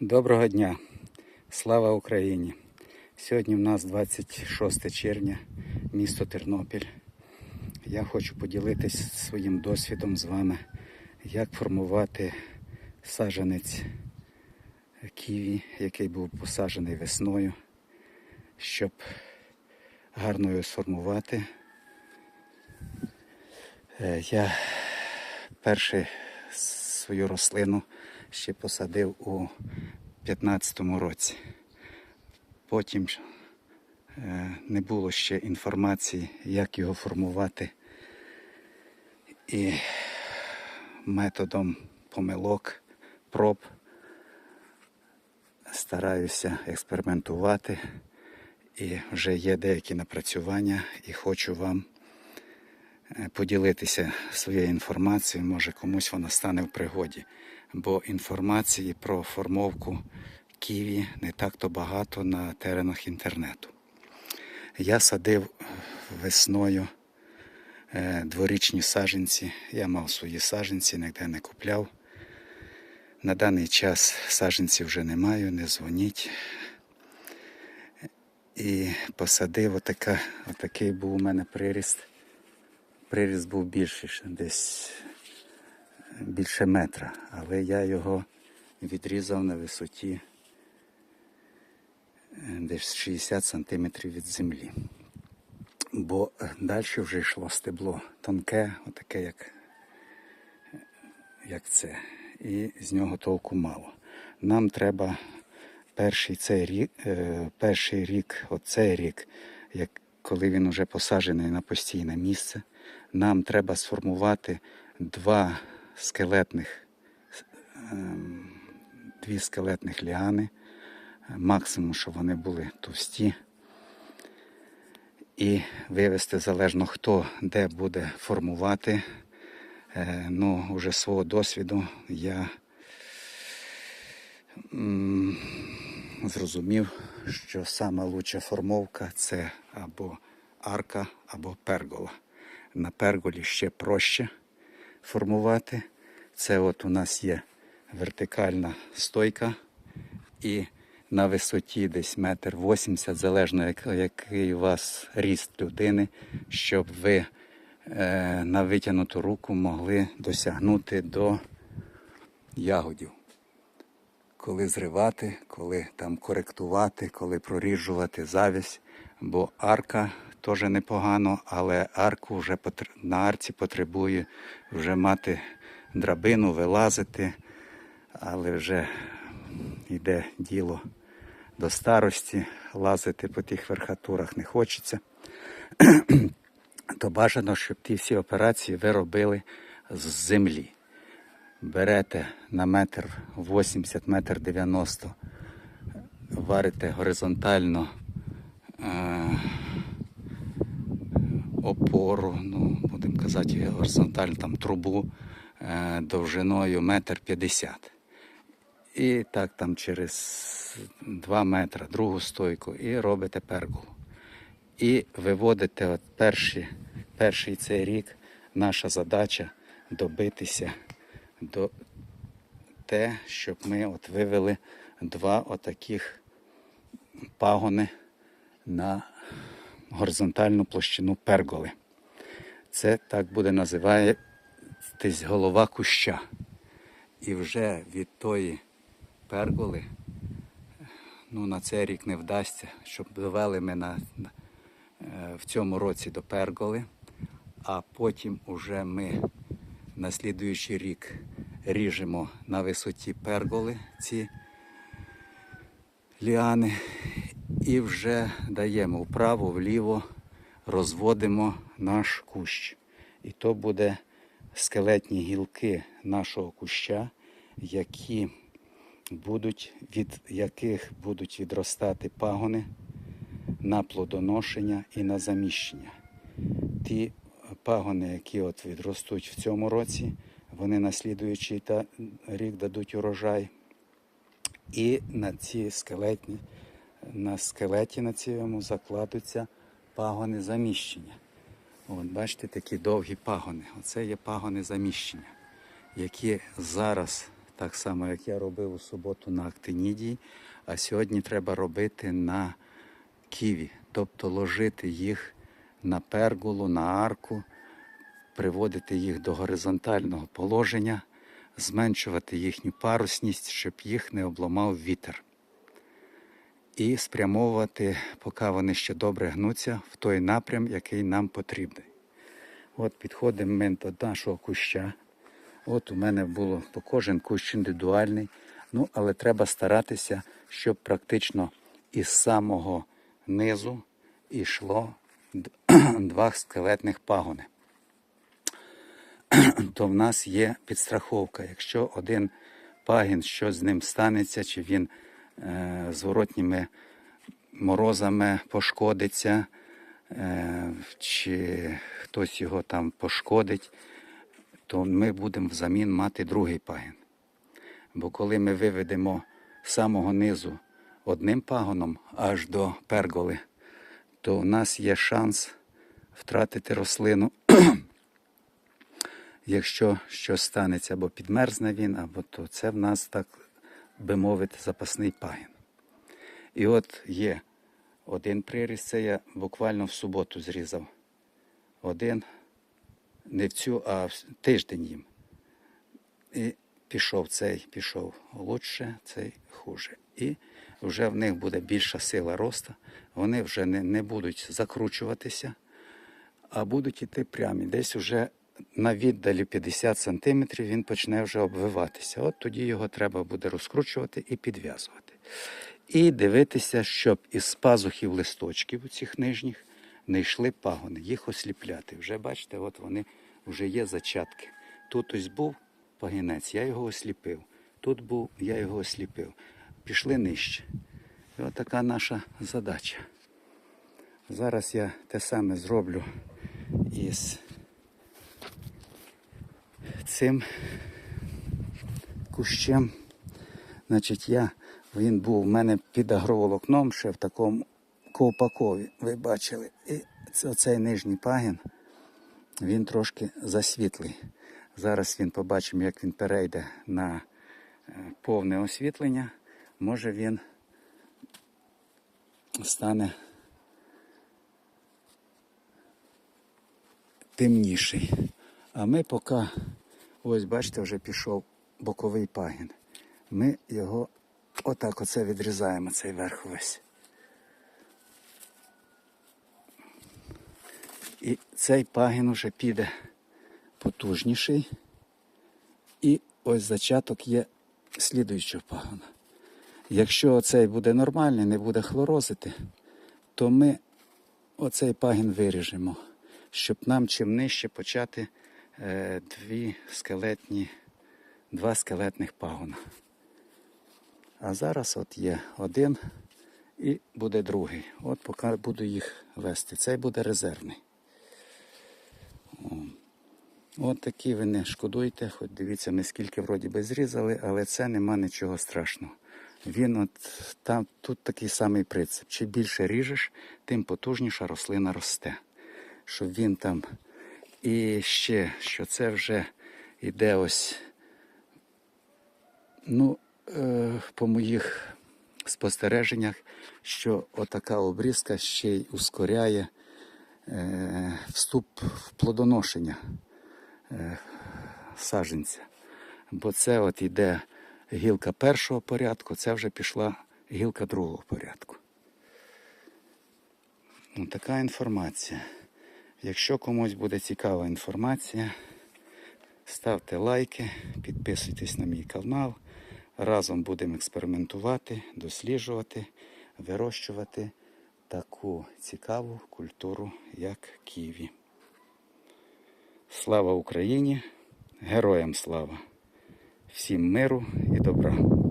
Доброго дня! Слава Україні! Сьогодні в нас 26 червня, місто Тернопіль. Я хочу поділитись своїм досвідом з вами, як формувати саджанець ківі, який був посаджений весною, щоб гарно його сформувати. Е, Я першу свою рослину ще посадив у 15-му році. Потім е, не було ще інформації, як його формувати. І методом помилок, проб стараюся експериментувати. І вже є деякі напрацювання, і хочу вам е, поділитися своєю інформацією, може комусь вона стане в пригоді. Бо інформації про формовку ківі не так-то багато на теренах інтернету. Я садив весною е, дворічні саженці. Я мав свої саженці, ніде не купляв. На даний час саженців вже не маю, не дзвоніть. І посадив отака, отакий був у мене приріст. Приріст був більший, десь більше метра, але я його відрізав на висоті е, десь 60 сантиметрів від землі. Бо далі вже йшло стебло тонке, отаке, як, як це. І з нього толку мало. Нам треба перший цей рік, е, перший рік, оцей рік, як коли він вже посаджений на постійне місце, нам треба сформувати два скелетних, ем, дві скелетних ліани, максимум, щоб вони були товсті. І вивести залежно хто де буде формувати. Е, Ну, уже свого досвіду я зрозумів, що сама лучша формовка це або арка, або пергола. На перголі ще проще формувати. Це от у нас є вертикальна стойка і на висоті десь метр вісімдесят, залежно який у вас ріст людини, щоб ви е, на витягнуту руку могли досягнути до ягодів. Коли зривати, коли там коректувати, коли проріжувати завість, бо арка теж непогано, але арку вже потр- на арці потребує вже мати драбину, вилазити, але вже йде діло до старості, лазити по тих верхатурах не хочеться. То бажано, щоб ті всі операції ви робили з землі. Берете на метр 80, метр 90, варите горизонтально е, опору, ну, будемо казати, горизонтально там трубу е, довжиною метр 50. І так там через 2 метри другу стойку і робите перголу. І виводите от перші, перший цей рік. Наша задача добитися до те, щоб ми от вивели два отаких пагони на горизонтальну площину перголи. Це так буде називатись голова куща. І вже від тої перголи ну, на цей рік не вдасться, щоб довели ми на, е, в цьому році до перголи, а потім уже ми на слідуючий рік ріжемо на висоті перголи ці ліани і вже даємо вправо, вліво, розводимо наш кущ. І то буде скелетні гілки нашого куща, які будуть, від яких будуть відростати пагони на плодоношення і на заміщення. Ті пагони, які от відростуть в цьому році, вони на слідуючий рік дадуть урожай. І на ці скелетні, на скелеті на цьому закладуться пагони заміщення. От, бачите, такі довгі пагони. Оце є пагони заміщення, які зараз так само як я робив у суботу на актинідії, а сьогодні треба робити на ківі, тобто ложити їх на пергулу, на арку, приводити їх до горизонтального положення, зменшувати їхню парусність, щоб їх не обламав вітер. І спрямовувати, поки вони ще добре гнуться, в той напрям, який нам потрібний. От підходимо ми до нашого куща. От у мене було по кожен кущ індивідуальний. Ну, але треба старатися, щоб практично із самого низу йшло два скелетних пагони. То в нас є підстраховка. Якщо один пагін, що з ним станеться, чи він зворотніми морозами пошкодиться, е, чи хтось його там пошкодить, то ми будемо взамін мати другий пагін. Бо коли ми виведемо з самого низу одним пагоном аж до перголи, то у нас є шанс втратити рослину, якщо щось станеться, або підмерзне він, або то це в нас, так би мовити, запасний пагін. І от є один приріз, це я буквально в суботу зрізав. Один, не в цю, а в тиждень їм. І пішов цей, пішов лучше, цей хуже. І вже в них буде більша сила росту. Вони вже не, не будуть закручуватися, а будуть іти прямі. Десь вже на віддалі 50 см він почне вже обвиватися. От тоді його треба буде розкручувати і підв'язувати. І дивитися, щоб із пазухів листочків цих нижніх не йшли пагони, їх осліпляти. Вже бачите, от вони вже є зачатки. Тут ось був пагінець, я його осліпив. Тут був, я його осліпив. Пішли нижче. І от така наша задача. Зараз я те саме зроблю із цим кущем. Значить, я, він був у мене під агроволокном ще в такому ковпакові, ви бачили. І це- оцей нижній пагін, він трошки засвітлий. Зараз він побачимо, як він перейде на е, повне освітлення. Може він стане темніший. А ми поки, ось бачите, вже пішов боковий пагін. Ми його отак оце відрізаємо, цей верх весь. І цей пагін уже піде потужніший. І ось зачаток є слідуючого пагона. Якщо цей буде нормальний, не буде хлорозити, то ми оцей пагін виріжемо, щоб нам чим нижче почати дві скелетні, два скелетних пагона. А зараз от є один і буде другий. От поки буду їх вести. Цей буде резервний. От такі ви не шкодуйте, хоч дивіться, ми скільки вроді би зрізали, але це нема нічого страшного. Він от там тут такий самий принцип. Чим більше ріжеш, тим потужніша рослина росте. Щоб він там. І ще, що це вже йде ось, ну, е, по моїх спостереженнях, що отака обрізка ще й ускоряє е, вступ в плодоношення е, саджанця. Бо це от іде гілка першого порядку, це вже пішла гілка другого порядку. Ну, така інформація. Якщо комусь буде цікава інформація, ставте лайки, підписуйтесь на мій канал. Разом будемо експериментувати, досліджувати, вирощувати таку цікаву культуру, як ківі. Слава Україні! Героям слава! Всім миру і добра!